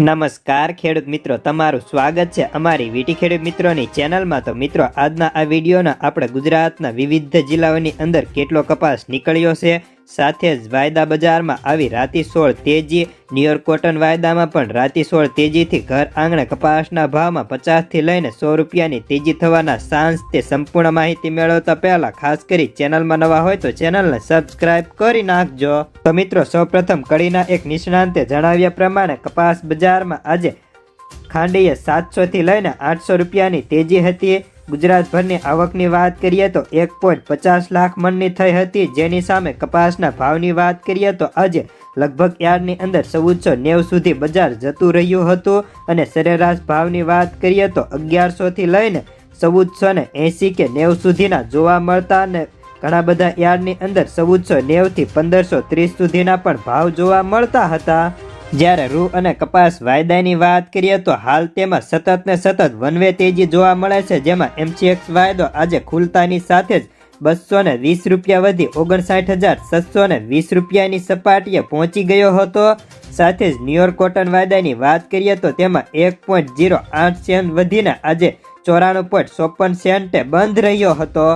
નમસ્કાર ખેડૂત મિત્રો, તમારું સ્વાગત છે અમારી વીટી ખેડૂત મિત્રોની ચેનલમાં. તો મિત્રો, આજના આ વિડીયોના આપણે ગુજરાતના વિવિધ જિલ્લાઓની અંદર કેટલો કપાસ નીકળ્યો છે સાથે જ વાયદા બજારમાં આવી રાતી સોળ તેજી, ન્યુયોર્ક કોટન વાયદામાં પણ રાતી સોળ તેજીથી ઘર આંગણે કપાસના ભાવમાં પચાસથી લઈને સો રૂપિયાની તેજી થવાના સાંજ તે સંપૂર્ણ માહિતી મેળવતા પહેલા ખાસ કરી ચેનલમાં નવા હોય તો ચેનલને સબસ્ક્રાઇબ કરી નાખજો. તો મિત્રો, સૌપ્રથમ કડીના એક નિષ્ણાંતે જણાવ્યા પ્રમાણે કપાસ બજારમાં આજે ખાંડીએ સાતસોથી લઈને આઠસો રૂપિયાની તેજી હતી. ગુજરાતભરની આવકની વાત કરીએ તો એક પોઈન્ટ પચાસ લાખ મણની થઈ હતી. જેની સામે કપાસના ભાવની વાત કરીએ તો આજે લગભગ યાર્ડની અંદર ચૌદસો નેવ સુધી બજાર જતું રહ્યું હતું. અને સરેરાશ ભાવની વાત કરીએ તો અગિયારસોથી લઈને ચૌદસો ને એંસી કે નેવ સુધીના જોવા મળતા અને ઘણા બધા યાર્ડની અંદર ચૌદસો નેવથી પંદરસો ત્રીસ સુધીના પણ ભાવ જોવા મળતા હતા. જ્યારે રૂ અને કપાસ વાયદાની વાત કરીએ તો હાલ તેમાં સતત ને સતત વનવે તેજી જોવા મળે છે, જેમાં એમસીએક્સ વાયદો આજે ખુલતાની સાથે જ બસો ને વીસ રૂપિયા વધી ઓગણસાઠ હજાર છસો ને વીસ રૂપિયાની સપાટીએ પહોંચી ગયો હતો. સાથે જ ન્યુયોર્ક કોટન વાયદાની વાત કરીએ તો તેમાં એક પોઈન્ટ જીરો આઠ સેન્ટ વધીને આજે ચોરાણું પોઈન્ટ ચોપન સેન્ટે બંધ રહ્યો હતો.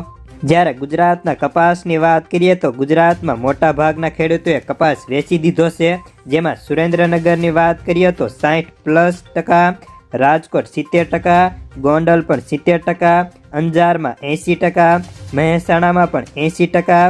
જ્યારે ગુજરાતના કપાસની વાત કરીએ તો ગુજરાતમાં મોટા ભાગના ખેડૂતોએ કપાસ વેચી દીધો છે. જેમાં સુરેન્દ્રનગરની વાત કરીએ તો સાઠ પ્લસ ટકા, રાજકોટ સિત્તેર ટકા, ગોંડલ પણ સિત્તેર ટકા, અંજારમાં એંસી ટકા, મહેસાણામાં પણ એંસી ટકા,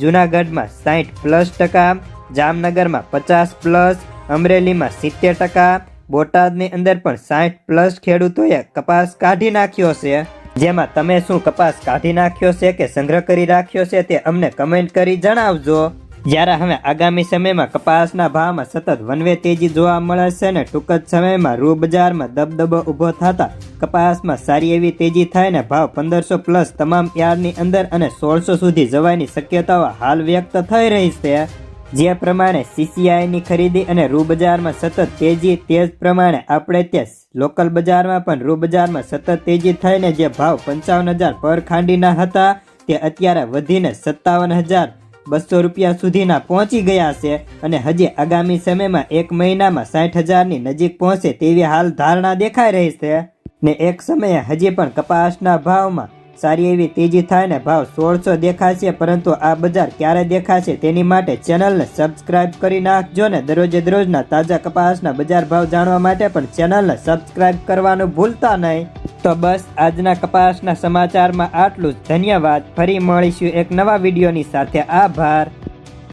જૂનાગઢમાં સાઠ પ્લસ ટકા, જામનગરમાં પચાસ પ્લસ, અમરેલીમાં સિત્તેર ટકા, બોટાદની અંદર પણ સાઠ પ્લસ ખેડૂતોએ કપાસ કાઢી નાખ્યો છે. જેમાં તમે શું કપાસ કાઢી નાખ્યો છે કે સંગ્રહ કરી રાખ્યો છે તે અમને કમેન્ટ કરી જણાવજો. જ્યારે હવે આગામી સમયમાં કપાસના ભાવમાં સતત વનવે તેજી જોવા મળે છે ને ટૂંક જ સમયમાં રૂ બજારમાં દબદબો ઊભો થતા કપાસમાં સારી એવી તેજી થાય ને ભાવ પંદરસો પ્લસ તમામ યાર્ડની અંદર અને સોળસો સુધી જવાની શક્યતાઓ હાલ વ્યક્ત થઈ રહી છે. જે પ્રમાણે સીસીઆઈની ખરીદી અને રૂ બજારમાં સતત તેજી, તે જ પ્રમાણે આપણે ત્યાં લોકલ બજારમાં પણ રૂ બજારમાં સતત તેજી થઈને જે ભાવ પંચાવન હજાર પર ખાંડીના હતા, તે અત્યારે વધીને સત્તાવન હજાર બસો રૂપિયા સુધીના પહોંચી ગયા છે અને હજી આગામી સમયમાં એક મહિનામાં સાઠ હજારની નજીક પહોંચે તેવી હાલ ધારણા દેખાઈ રહી છે. ને એક સમયે હજી પણ કપાસના ભાવમાં સારી એવી તેજી થાય ને ભાવ સોળસો દેખાશે, પરંતુ આ બજાર ક્યારે દેખાશે તેની માટે ચેનલને સબસ્ક્રાઇબ કરી નાખજો ને દરરોજે દરરોજના તાજા કપાસના બજાર ભાવ જાણવા માટે પણ ચેનલને સબસ્ક્રાઇબ કરવાનું ભૂલતા નહીં. તો બસ, આજના કપાસના સમાચારમાં આટલું જ. ધન્યવાદ. ફરી મળીશું એક નવા વિડીયોની સાથે. આભાર.